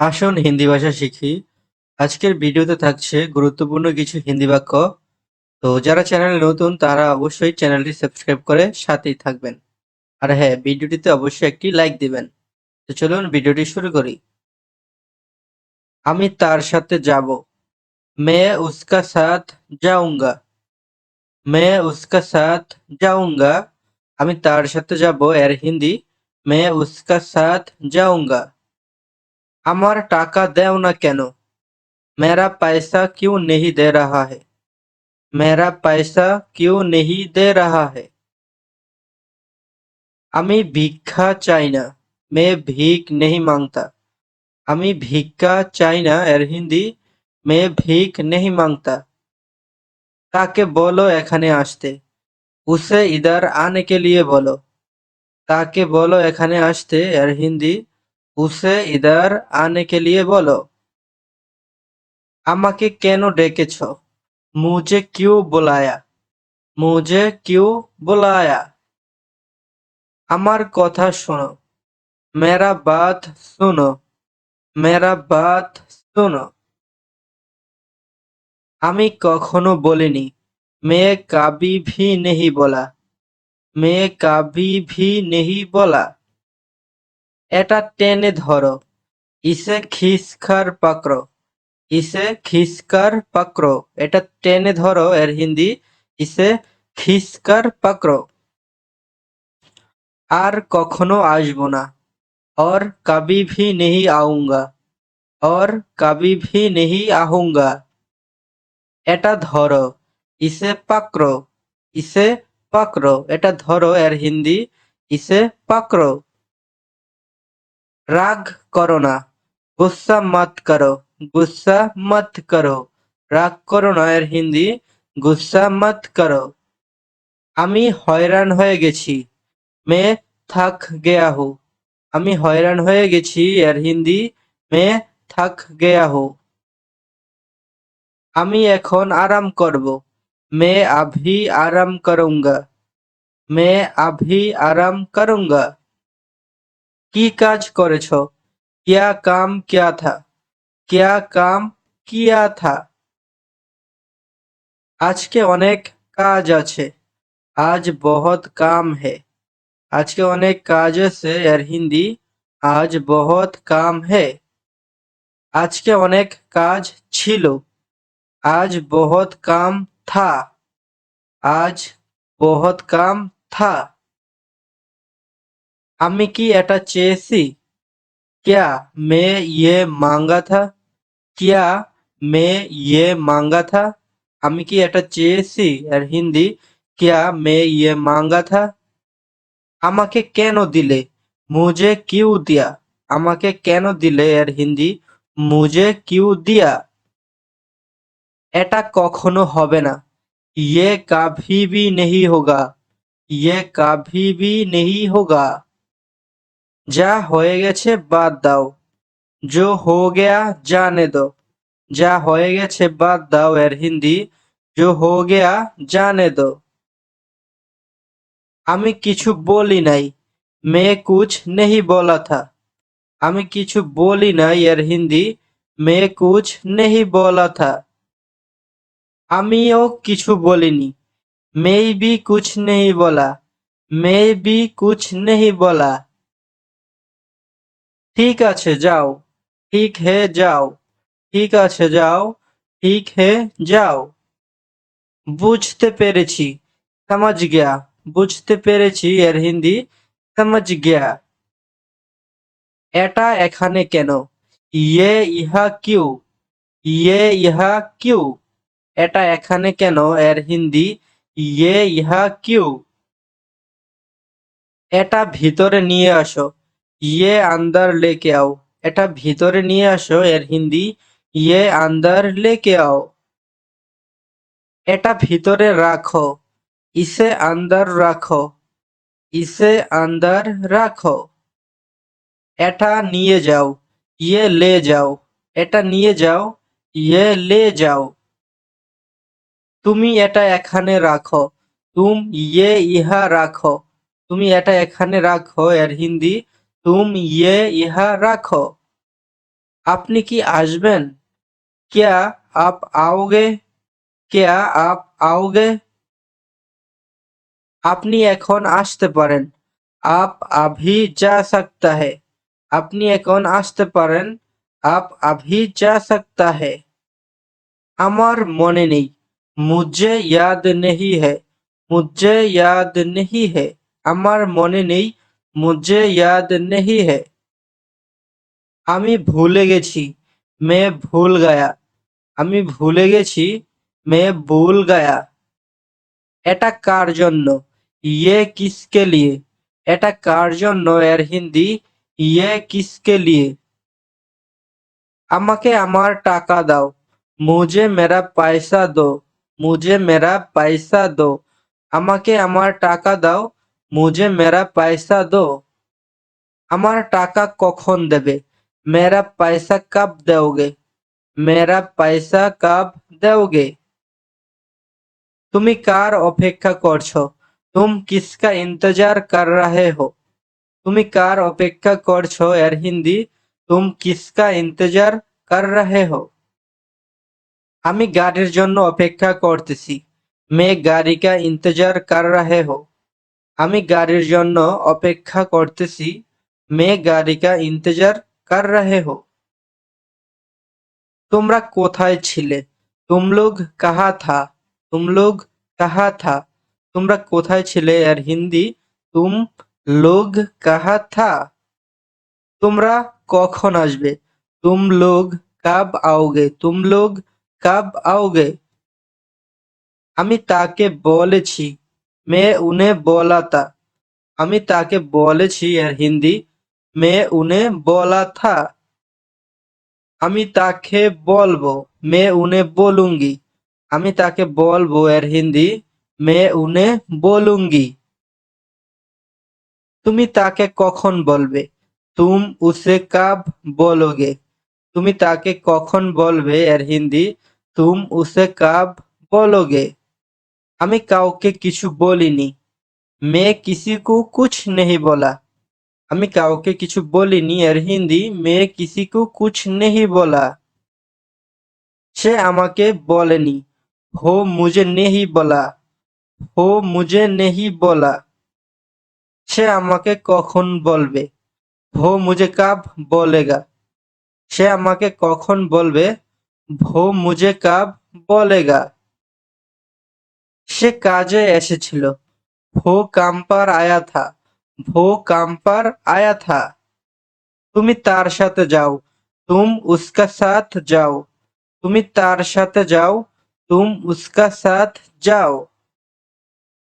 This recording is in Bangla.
আসুন হিন্দি ভাষা শিখি। আজকের ভিডিওতে থাকছে গুরুত্বপূর্ণ কিছু হিন্দি বাক্য। তো যারা চ্যানেলে নতুন, তারা অবশ্যই চ্যানেলটি সাবস্ক্রাইব করে সাথেই থাকবেন। আর হ্যাঁ ভিডিওটিতে অবশ্যই একটি লাইক দিবেন। তো চলুন ভিডিওটি শুরু করি। আমি তার সাথে যাব। মে উসকা সাথ যাউঙ্গা। মে উস্কা সাথ যাউঙ্গা। আমি তার সাথে যাব, এর হিন্দি। মে উস্কা সাথ যাউঙ্গা। আমার টাকা দেও না কেন मेरा पैसा क्यों नहीं दे रहा है मेरा पैसा क्यों नहीं दे रहा है আমি ভিক্ষা চাই না मैं भीख नहीं मांगता আমি ভিক্ষা চাই না এর হিন্দি मैं भीख नहीं मांगता তাকে বলো এখানে আসতে उसे इधर आने के लिए बोलो তাকে বলো এখানে আসতে এর হিন্দি उसे इधर आने के लिए बोलो আমাকে কেন ডেকেছ মুঝে কিউ বুলায়া মুঝে কিউ বুলায়া আমার কথা শোনো মেরা বাত শুনো মেরা বাত শুনো আমি কখনো বলিনি মেয়ে কাবি ভি নেহি বলা মেয়ে কাবি ভি নেহি বলা এটা টেনে ধরো ইসে খিসকার পাকড়ো ইসে খিসকার পাকড়ো এটা টেনে ধরো এর হিন্দি ইসে খিসকার পাকড়ো আর কখনো আসবো না और कभी भी नहीं आऊंगा और कभी भी नहीं आऊंगा এটা ধরো ইসে পাকড়ো ইসে পাকড়ো এটা ধরো এর হিন্দি ইসে পাকড়ো রাগ করো না। গুসা মত করো, গুসা মত করো। রাগ করো না এর হিন্দি, গুসা মত করো। আমি হয়রান হয়ে গেছি, মে থাক গেয়া হু। আমি হয়রান হয়ে গেছি এর হিন্দি, মে থাক গেয়া হু। আমি এখন আরাম করব, মে আভি আরাম করুঙ্গা। মে আভি আরাম করুঙ্গা। কি কাজ করেছ? কিয়া কাম কিয়া থা? কিয়া কাম কিয়া থা? আজকে অনেক কাজ আছে। আজ বহুত কাম হে। আজকে অনেক কাজ আছে আর হিন্দি। আজ বহুত কাম হে। আজকে অনেক কাজ ছিল। আজ বহুত কাম থা। আজ বহুত কাম থা। আমি কি এটা চেয়েছি क्या मैं ये मांगा था क्या मैं ये मांगा था আমি কি এটা চেয়েছি আর হিন্দি क्या मैं ये मांगा था আমাকে কেন দিলে মুঝে কিউ দিয়া আমাকে কেন দিলে এর হিন্দি মুঝে কিউ দিয়া এটা কখনো হবে না ये कभी भी नहीं होगा ये कभी भी नहीं होगा যা হয়ে গেছে বাদ দাও जो हो गया जाने दो যা হয়ে গেছে বাদ দাও এর হিন্দি जो हो गया जाने दो আমি কিছু বলি নাই मैं कुछ नहीं बोला था আমি কিছু বলি নাই এর হিন্দি मैं कुछ नहीं बोला था আমিও কিছু বলিনি मैं भी कुछ नहीं बोला मैं भी कुछ नहीं बोला ঠিক আছে, যাও। ঠিক হে, যাও। ঠিক আছে, যাও। ঠিক হে, যাও। বুঝতে পেরেছি। সমাজ গিয়া বুঝতে পেরেছি এর হিন্দি। সমাজ গিয়া এটা এখানে কেন? ইয়ে ইহা কিউ। ইয়ে ইহা কিউ। এটা এখানে কেন? এর হিন্দি। ইয়ে ইহা কিউ। এটা ভিতরে নিয়ে আসো। ইয়ে আন্দার লেকে আও। এটা ভিতরে নিয়ে আসো, এর হিন্দি ইয়ে আন্দার লেকে আও। এটা ভিতরে রাখো, ইসে আন্দার রাখো, ইসে আন্দার রাখো। এটা নিয়ে যাও ইয়ে লে যাও, এটা নিয়ে যাও ইয়ে লে যাও। তুমি এটা এখানে রাখো, তুম ইয়ে ইহা রাখো। তুমি এটা এখানে রাখো, এর হিন্দি তুম ইয়ে ইহা রাখো আপনি কি আসবেন क्या आप आओगे क्या आप आओगे আপনি এখন আসতে পারেন आप अभी जा सकता है আপনি এখন আসতে পারেন आप अभी जा सकता है আমার মনে নেই मुझे याद नहीं है मुझे याद नहीं है আমার মনে নেই मुझे याद नहीं है আমি ভুলে গেছি मैं भूल गया আমি ভুলে গেছি मैं भूल गया এটা কার জন্য ये किसके लिए এটা কার জন্য এর হিন্দি ये किसके लिए আমাকে আমার টাকা দাও মুঝে মেরা পয়সা দো মুঝে মেরা পয়সা দো আমাকে আমার টাকা দাও মুঝে মেরা পয়সা দো আমার টাকা কখন দেবে মেরা পয়সা কব দেওগে মেরা পয়সা কব দেওগে তুমি কার অপেক্ষা করছ তুম কিসকা ইন্তজার কর রহে হো তুমি কার অপেক্ষা করছ এর হিন্দি তুম কিসকা ইন্তজার কর রহে হো আমি গাড়ির জন্য অপেক্ষা করতেছি মে গাড়ি কা ইন্তজার কর রহে হো আমি গাড়ির জন্য অপেক্ষা করতেছি। মে গাড়ি কা ইন্তজার কর রহে হো? তোমরা কোথায় ছিলে? তুম লোগ কাহা থা? তুম কাহা থা? তোমরা কোথায় ছিলে আর হিন্দি? তুম লোগ কাহা থা? তোমরা কখন আসবে? তুম লোগ কাব আওগে? তুম লোগ কাব আওগে? আমি তাকে বলেছি মে উনে বলা তা আমি তাকে বলেছি এর হিন্দি মে উনে বলা থা আমি তাকে বলব মে উনে বলুঙ্গি আমি তাকে বলব এর হিন্দি মে উনে বলুঙ্গি তুমি তাকে কখন বলবে? তুম উসে কাব বলোগে তুমি তাকে কখন বলবে এর হিন্দি তুম উসে কাব বলোগে আমি কাউকে কিছু বলিনি। মে কিসি কু কুছ নেহি বলা। আমি কাউকে কিছু বলিনি এর হিন্দি, মেয়ে কিসি কু কুছ নেহি বলা। সে আমাকে বলেনি, হো মুজে নেহি বলা, হো মুজে নেহি বলা। সে আমাকে কখন বলবে ভো মুজে কাব বলেগা? সে আমাকে কখন বলবে ভো মুজে কাব বলেগা। সে কাজে এসেছিল। ভো কাম্পার আয়াথা, ভো কাম্পার আয়াথা। তুমি তার সাথে যাও, তুম উসকা সাথ যাও। তুমি তার সাথে যাও, তুম উসকা সাথ যাও।